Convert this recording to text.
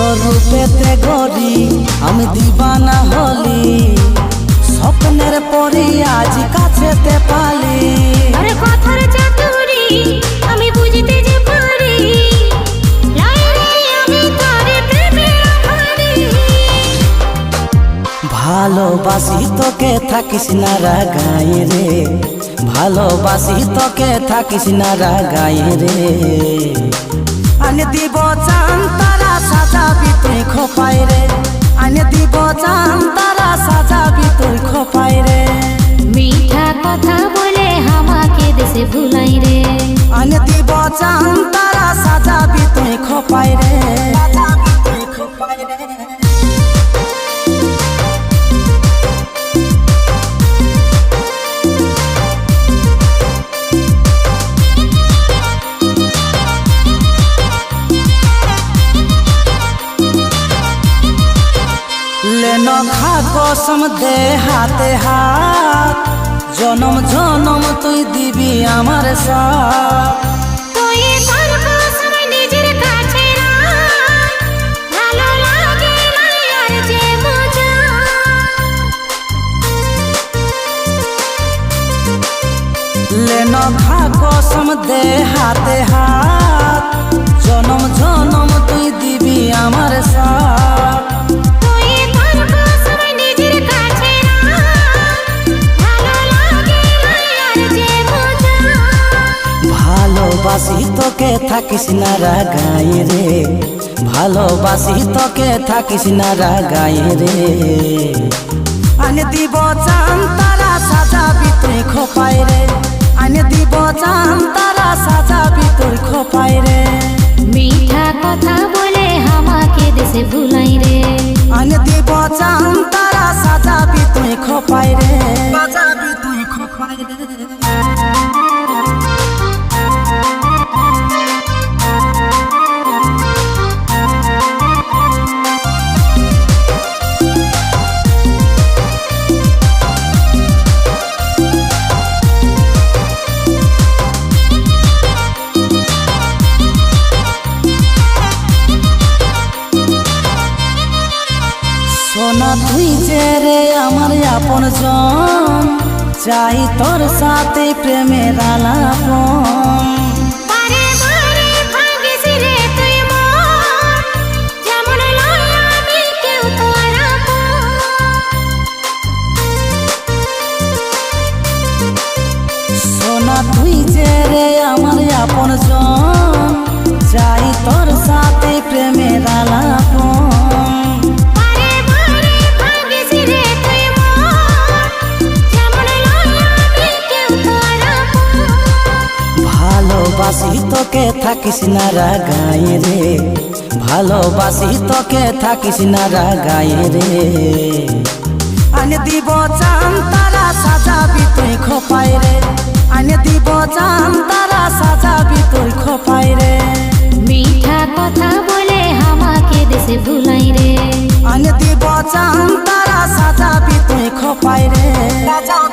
রূপেতে গরি আমি দিবানা হলি। স্বপ্নের পরি আজ কাছেতে পালি। আরে কথার চাতুরি আমি বুঝতে যে পারি। তোরে ভালোবাসি তোকে থাকিস না রাগাই রে। ভালোবাসি তোকে থাকিস না রাগাই রে। আনে দিব চান তারা সাজাবি তুই খোপাই রে। আনে দিব চান তারা সাজাবি তুই খোপাই রে। মিঠা কথা বলে আমাকে দেশে ভুলাই রে। আনে দিব চান তারা সাজাবি তুই খোপাই রে। কসম দে হাতে হাত। জনম জনম তুই দিবি আমার সাথ। কসম দে হাতে হাত। জনম জনম তুই দিবি ভালোবাসি তোকে থাকিস না রাগাই রে। ভালোবাসি তোকে থাকিস না রাগাই রে। আনে দিব চান তারা সাজাবি তুই খোপাই রে। আনে দিব চান তারা সাজাবি তুই খোপাই রে। মিঠা কথা বলে আমাকে দেশে ভুলাই রে। আনে দিব চান তারা সাজাবি তুই খোপাই রে। তুই যে রে আমার আপন জন চাই তোর সাথে প্রেমের আলাপন তুই যে রে আমার আপন জন চাই তোর সাথে প্রেমের ভালোবাসি তোকে থাকিস না রাগাই রে। ভালোবাসি তোকে থাকিস না রাগাই রে। আনে দিব চান তারা সাজাবি তুই খোপাই রে। আনে দিব চান তারা সাজাবি তুই খোপাই রে। মিঠা কথা বলে আমাকে দেশে ভুলাই রে। আনে দিব চান তারা সাজাবি তুই খোপাই রে। খোপাই